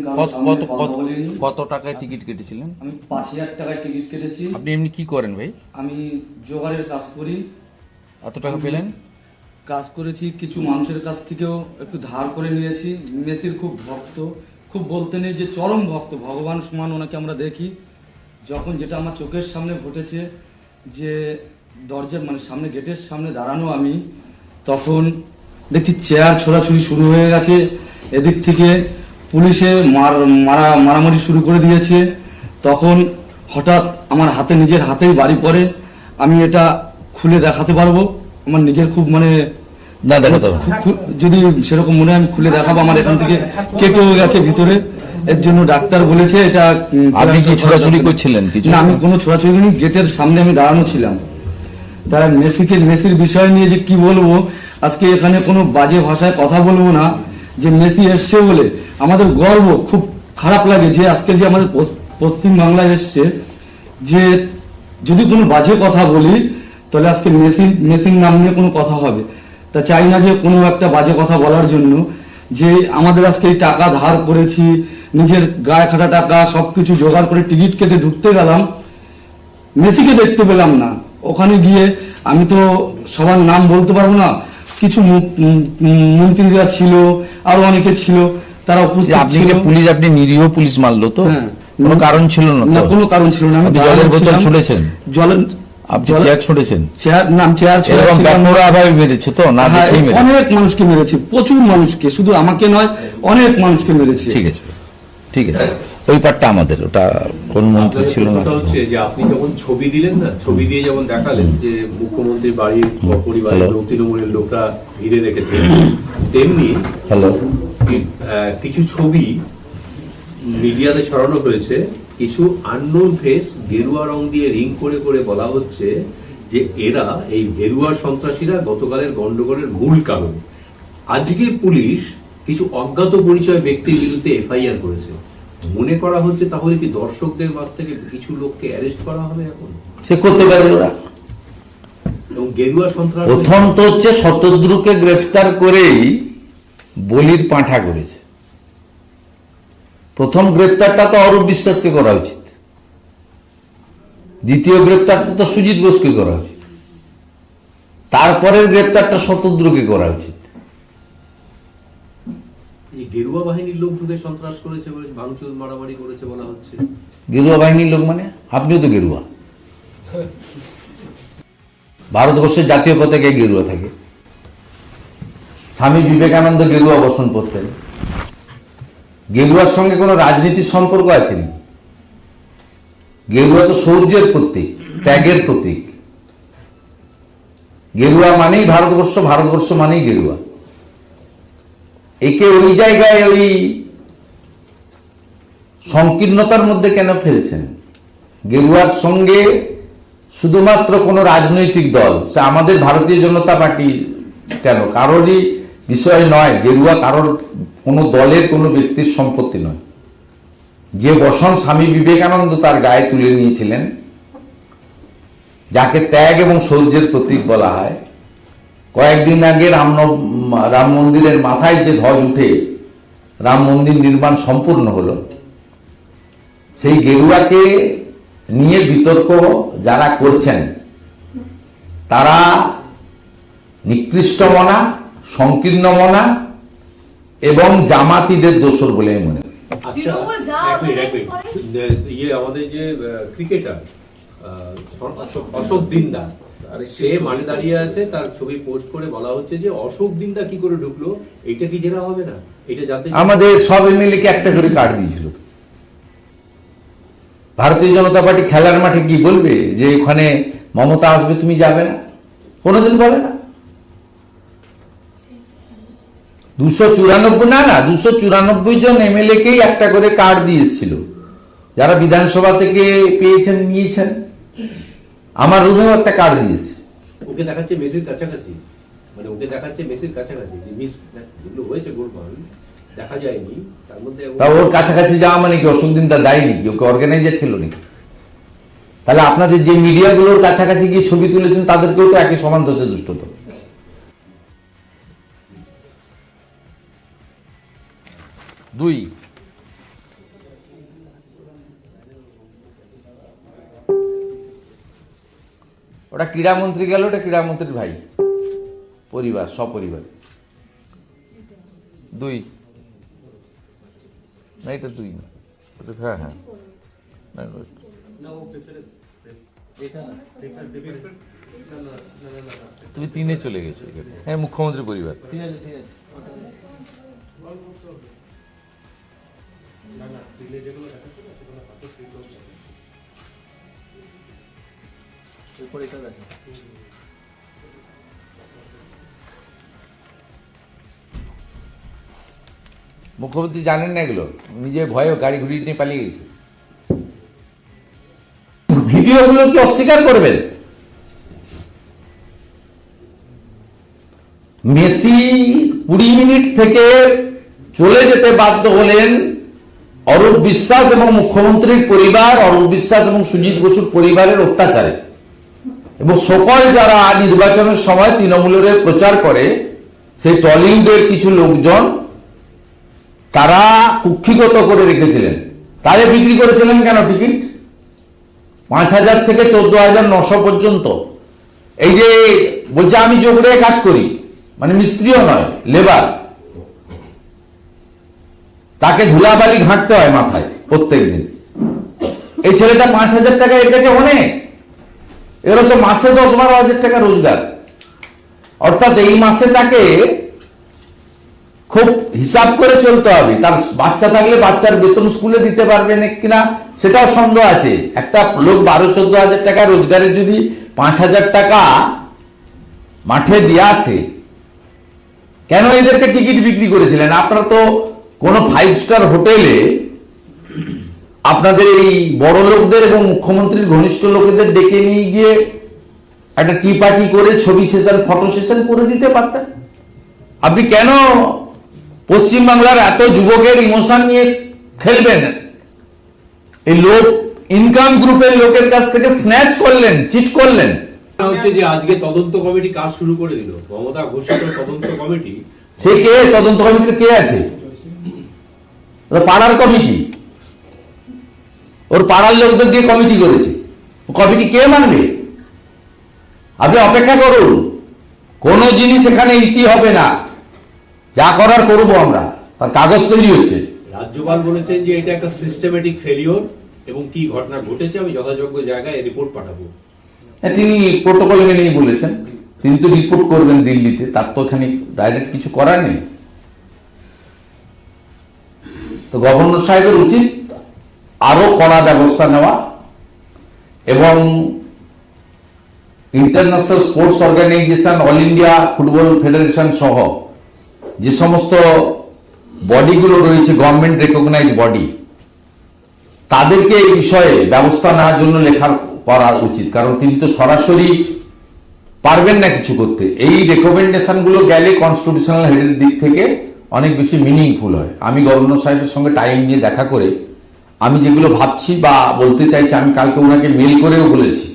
কোনোদিন কত কত কত কত টাকায় টিকিট কেটেছিলেন? আমি পাঁচ হাজার টাকায় টিকিট কেটেছি। আপনি এমনি কি করেন ভাই? আমি জোগাড়ের কাজ করি। এত টাকা পেলেন? কাজ করেছি কিছু মানুষের কাছ থেকেও একটু ধার করে নিয়েছি। মেসির খুব ভক্ত। খুব বলতে নেই যে চরম ভক্ত। ভগবান সমান ওনাকে আমরা দেখি। যখন যেটা আমার চোখের সামনে ঘটেছে যে দরজার মানে সামনে গেটের সামনে দাঁড়ানো আমি তখন দেখছি চেয়ার ছোড়াছুড়ি শুরু হয়ে গেছে। এদিক থেকে পুলিশে মার মারা মারামারি শুরু করে দিয়েছে। তখন হঠাৎ আমার হাতে নিজের হাতেই বাড়ি পড়ে। আমি এটা খুলে দেখাতে পারব? আমার নিজের খুব মানে না দেখাতে যদি সেরকম মনে হয় আমি খুলে দেখাবো আমার এখান থেকে। কেটেও গেছে ভিতরে। এর জন্য ডাক্তার বলেছে এটা আপনি কি ছোড়াছুড়ি করছিলেন? কিছু না আমি কোনো ছোড়াছুড়ি করিনি গেটের সামনে আমি দাঁড়ানো ছিলাম। তারা মেসিকে মেসির বিষয় নিয়ে যে কি বলব আজকে এখানে কোনো বাজে ভাষায় কথা বলব না। মেসি এসছে বলে আমাদের গর্ব, খুব খারাপ লাগে যে আজকে যে আমাদের পশ্চিম বাংলায় এসছে। যে যদি কোনো বাজে কথা বলি, তাহলে আজকে মেসি, মেসির নাম নিয়ে কোনো কথা হবে। তা চাই না যে কোনো একটা বাজে কথা বলার জন্য যে আমাদের আজকে এই টাকা ধার করেছি, নিজের গায়ে খাটা টাকা, সবকিছু জোগাড় করে টিকিট কেটে ঢুকতে গেলাম। মেসিকে দেখতে পেলাম না। ওখানে গিয়ে আমি তো সবার নাম বলতে পারব না। কিছু মন্ত্রীরা ছিল আরও অনেকে ছিল তারা উপস্থিত আপনি ছিল। পুলিশ আপনি নিরীহ পুলিশ মারলো তো? হ্যাঁ। কোনো কারণ ছিল না না কোনো কারণ ছিল না। আপনি জলের বোতল। ছুঁড়েছেন? জলের আপনি চেয়ার ছুঁড়েছেন? চেয়ার নাম চেয়ার এরকম ছুঁড়েছিলাম। ভাবে মেরেছে তো? না হ্যাঁ, অনেক মানুষকে মেরেছে প্রচুর মানুষকে। শুধু আমাকে নয় অনেক মানুষকে মেরেছে। ঠিক আছে। ঠিক আছে। ওই পার্টটা আমাদের ওটা কোন মন্ত্রী ছিল না। হচ্ছে যে আপনি যখন ছবি দিলেন না ছবি দিয়ে যেমন দেখালেন যে মুখ্যমন্ত্রীর বাড়ির বা পরিবারের। লোক তৃণমূলের লোকরা ঘিরে রেখেছে তেমনি হ্যালো কিছু ছবি মিডিয়াতে ছড়ানো হয়েছে কিছু আননোন ফেস গেরুয়া রং দিয়ে রিং করে করে বলা হচ্ছে যে এরা এই গেরুয়া সন্ত্রাসীরা গতকালের গন্ডগোলের মূল কারণ। আজকে পুলিশ কিছু অজ্ঞাত পরিচয় ব্যক্তির বিরুদ্ধে এফআইআর করেছে। মনে করা হচ্ছে তাহলে কি দর্শকদের মাঝ থেকে কিছু লোককে অ্যারেস্ট করা হবে এখন? সে করতে পারে ওরা। গেরুয়া সন্ত্রাস প্রথম তো হচ্ছে শতদ্রুকে গ্রেপ্তার করেই বলির পাঁঠা করেছে। প্রথম গ্রেপ্তারটা তো অরূপ বিশ্বাসকে করা উচিত। দ্বিতীয় গ্রেপ্তারটা তো সুজিত বোসকে করা উচিত। তারপরের গ্রেপ্তারটা শতদ্রুকে করা উচিত। এই গেরুয়া বাহিনীর লোক ঢুকে সন্ত্রাস করেছে বলে, ভাঙচুর, মারামারি করেছে বলা হচ্ছে। গেরুয়া বাহিনীর লোক মানে? আপনিও তো গেরুয়া। ভারতবর্ষের জাতীয় পতাকে গেরুয়া থাকে। স্বামী বিবেকানন্দ গেরুয়া বসন করতেন। গেরুয়ার সঙ্গে কোনো রাজনীতির সম্পর্ক আছে নি গেরুয়া তো সৌর্যের প্রতীক, ত্যাগের প্রতীক। গেরুয়া মানেই ভারতবর্ষ ভারতবর্ষ মানেই গেরুয়া। একে ওই জায়গায় ওই সংকীর্ণতার মধ্যে কেন ফেলছেন? গেরুয়ার সঙ্গে শুধুমাত্র কোনো রাজনৈতিক দল, সে আমাদের ভারতীয় জনতা পার্টি কেন? কারোরই বিষয় নয়, গেরুয়া কারোর কোনো দলের কোনো ব্যক্তির সম্পত্তি নয়। যে বসন স্বামী বিবেকানন্দ তার গায়ে তুলে নিয়েছিলেন, যাকে ত্যাগ এবং শৌর্যের প্রতীক বলা হয় কয়েকদিন আগে রাম রাম মন্দিরের মাথায় যে ধ্বজ উঠে রাম মন্দির নির্মাণ সম্পূর্ণ হলো। সেই গেরুয়াকে নিয়ে বিতর্ক যারা করছেন তারা নিকৃষ্ট মনা সংকীর্ণ মনা এবং জামাতিদের দোষর বলে আমি মনে করি। আচ্ছা ইয়ে আমাদের যে ক্রিকেটার অশোক দিন্দা সে মাঠে দাঁড়িয়ে আছে, তার ছবি পোস্ট করে বলা হচ্ছে যে অশোক দিন্দা কি করে ঢুকলো? এটা কি জেরা হবে না? এটা চাই। আমাদের সব এমএলএ কে একটা করে কার্ড দিয়েছিল। ভারতীয় জনতা পার্টি খেলার মাঠে কি বলবে যে ওখানে মমতা আসবে তুমি যাবে না? কোনোদিন বলে না। দুশো চুরানব্বই, না না, দুশো চুরানব্বই জন এমএলএ কেই একটা করে কার্ড দিয়ে এসেছিল। যারা বিধানসভা থেকে পেয়েছেন, নিয়েছেন। আমার রুমেও একটা কার্ড দিয়েছে ওকে দেখাচ্ছে মেসির কাছাকাছি। মানে ওকে দেখাচ্ছে মেসির কাছাকাছি। যে মিস যেগুলো হয়েছে গোলমাল, দেখা যায়নি। তার মধ্যে তা ওর কাছাকাছি যাওয়া মানে কি? অসুখ দিন তা দায়ী নাকি ওকে অর্গানাইজার ছিল নাকি? তাহলে আপনাদের যে মিডিয়াগুলোর কাছাকাছি গিয়ে ছবি তুলেছেন, তাদেরকেও তো একই সমান দোষে দুষ্ট তো। দুই। ওটা ক্রীড়ামন্ত্রী গেল ওটা ক্রীড়ামন্ত্রীর ভাই। পরিবার সপরিবার। দুই। না এটা দুই না। হ্যাঁ হ্যাঁ। না, না, তুমি তিনে চলে গেছো হ্যাঁ মুখ্যমন্ত্রী পরিবার। মুখ্যমন্ত্রী জানেন না এগুলো? নিজে ভয়ে গাড়ি ঘুরিয়ে নিয়ে পালিয়ে গেছে। ভিডিওগুলো কি অস্বীকার করবেন? মেসি কুড়ি মিনিট থেকে চলে যেতে বাধ্য হলেন অরূপ বিশ্বাস এবং মুখ্যমন্ত্রীর পরিবার, অরূপ বিশ্বাস এবং সুজিত বসুর পরিবারের অত্যাচারে। এবং সকল যারা নির্বাচনের সময় তৃণমূলের প্রচার করে, সেই টলিউডের কিছু লোকজন, তারা কুক্ষিগত করে রেখেছিলেন। তারে বিক্রি করেছিলেন কেন টিকিট? পাঁচ হাজার থেকে চোদ্দ হাজার নশো পর্যন্ত। এই যে, বলছে আমি যোগড়ে কাজ করি মানে মিস্ত্রিও নয়, লেবার। তাকে ধুলাবালি ঘাঁটতে হয় মাথায় প্রত্যেক দিন এই ছেলেটা পাঁচ হাজার টাকা এর কাছে অনেক। এরা তো মাসে দশ বারো হাজার টাকা রোজগার। অর্থাৎ এই মাসে তাকে খুব হিসাব করে চলতে হবে। তার বাচ্চা থাকলে বাচ্চার বেতন স্কুলে দিতে পারবে না কিনা সেটাও সন্দেহ আছে। একটা লোক বারো চোদ্দ হাজার টাকা রোজগারের যদি পাঁচ হাজার টাকা মাঠে দিয়ে আসে, কেন এদেরকে টিকিট বিক্রি করেছিলেন? আপনারা তো কোনো ফাইভ স্টার হোটেলে আপনাদের এই বড় লোকদের এবং মুখ্যমন্ত্রীর ঘনিষ্ঠ লোকেদের ডেকে নিয়ে গিয়ে একটা টি পার্টি করে ছবি সেশন ফটো সেশন করে দিতে পারতেন। আপনি কেন পশ্চিমবাংলার এত যুবকের ইমোশন নিয়ে খেলবেন? এই লোক ইনকাম গ্রুপের লোকের কাছ থেকে স্ন্যাচ করলেন চিট করলেন। হচ্ছে যে আজকে তদন্ত কমিটি কাজ শুরু করে দিল। মমতা ঘোষিত তদন্ত কমিটি। সে কে? তদন্ত কমিটিতে কে আছে? পাড়ার কমিটি। ওর পাড়ার লোকদের দিয়ে কমিটি করেছে। কমিটি কে মানবে? আপনি অপেক্ষা করুন। কোন জিনিস এখানে ইতি হবে না। যা করার করব আমরা। তার কাগজ তৈরি হচ্ছে। রাজ্যপাল বলেছেন যে এটা একটা সিস্টেমেটিক ফেলিওর এবং কি ঘটনা ঘটেছে আমি যথাযোগ্য জায়গায় রিপোর্ট পাঠাবো। তিনি প্রোটোকল মেনেই বলেছেন। তিনি তো রিপোর্ট করবেন দিল্লিতে। তার তো এখানে ডাইরেক্ট কিছু করার নেই। তো গভর্নর সাহেবের উচিত আরও কড়া ব্যবস্থা নেওয়া এবং international sports organisation all India football federation সহ যে সমস্ত বডিগুলো রয়েছে গভর্নমেন্ট রেকগনাইজ বডি তাদেরকে এই বিষয়ে ব্যবস্থা নেওয়ার জন্য লেখা করা উচিত। কারণ তিনি তো সরাসরি পারবেন না কিছু করতে। এই রেকমেন্ডেশনগুলো গেলে কনস্টিটিউশনাল হেডের দিক থেকে অনেক বেশি মিনিংফুল হয়। আমি গভর্নর সাহেবের সঙ্গে টাইম নিয়ে দেখা করে আমি যেগুলো ভাবছি বা বলতে চাইছি, আমি কালকে ওনাকে মেল করেও বলেছি।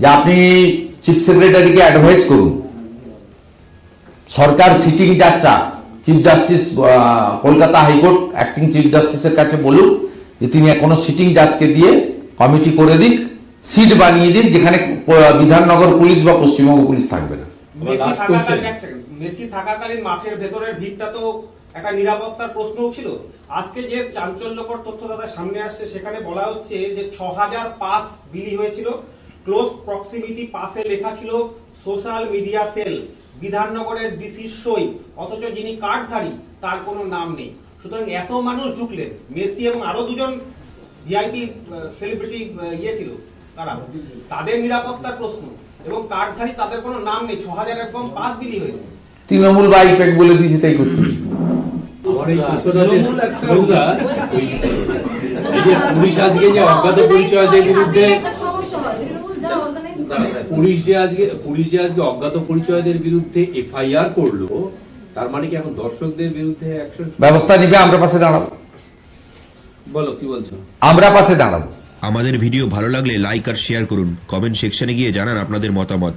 যে আপনি চিফ সেক্রেটারিকে অ্যাডভাইস করুন। সরকার সিটিং যাত্রা chief justice Kolkata high court acting chief জাস্টিসের কাছে বলুন যে তিনি কোনো সিটিং জাজকে দিয়ে কমিটি করে দিক সিট বানিয়ে দিন যেখানে বিধাননগর পুলিশ বা পশ্চিমবঙ্গ পুলিশ থাকবে না। মেসি থাকাকালীন মাঠের ভেতরের ভিড়টা তো একটা নিরাপত্তার প্রশ্নও ছিল। আজকে যে চাঞ্চল্যকর তথ্য দাদা সামনে আসছে, সেখানে বলা হচ্ছে যে ছ হাজার পাস বিলি হয়েছিল। ক্লোজ প্রক্সিমিটি পাসে লেখা ছিল সোশ্যাল মিডিয়া সেল, বিধাননগরের ডিসির সই, অথচ যিনি কার্ডধারী তার কোনো নাম নেই। সুতরাং এত মানুষ ঢুকলেন, মেসি এবং আরও দুজন ভিআইপি সেলিব্রিটি ইয়ে ছিল তারা। তাদের নিরাপত্তার প্রশ্ন এবং কার্ডধারী তাদের কোনো নাম নেই। ছ হাজার একদম পাস বিলি হয়েছে। তৃণমূল বা আইপ্যাক বলে দিয়েছে, তাই করতে আমার এই প্রশ্নটাতে সৌদা, এই যে পুলিশ আজকে যে অজ্ঞাত পরিচয়দের বিরুদ্ধে একটা সমস্যা তৃণমূল যা অর্গানাইজ পুলিশ যে আজকে পুলিশ যে আজকে অজ্ঞাত পরিচয়দের বিরুদ্ধে এফআইআর করল তার মানে কি এখন দর্শকদের বিরুদ্ধে অ্যাকশন ব্যবস্থা নিবে আমরা পাশে দাঁড়াবো। বলো কি বলছো? আমরা পাশে দাঁড়াবো। আমাদের ভিডিও ভালো লাগলে লাইক আর শেয়ার করুন। কমেন্ট সেকশনে গিয়ে জানান আপনাদের মতামত।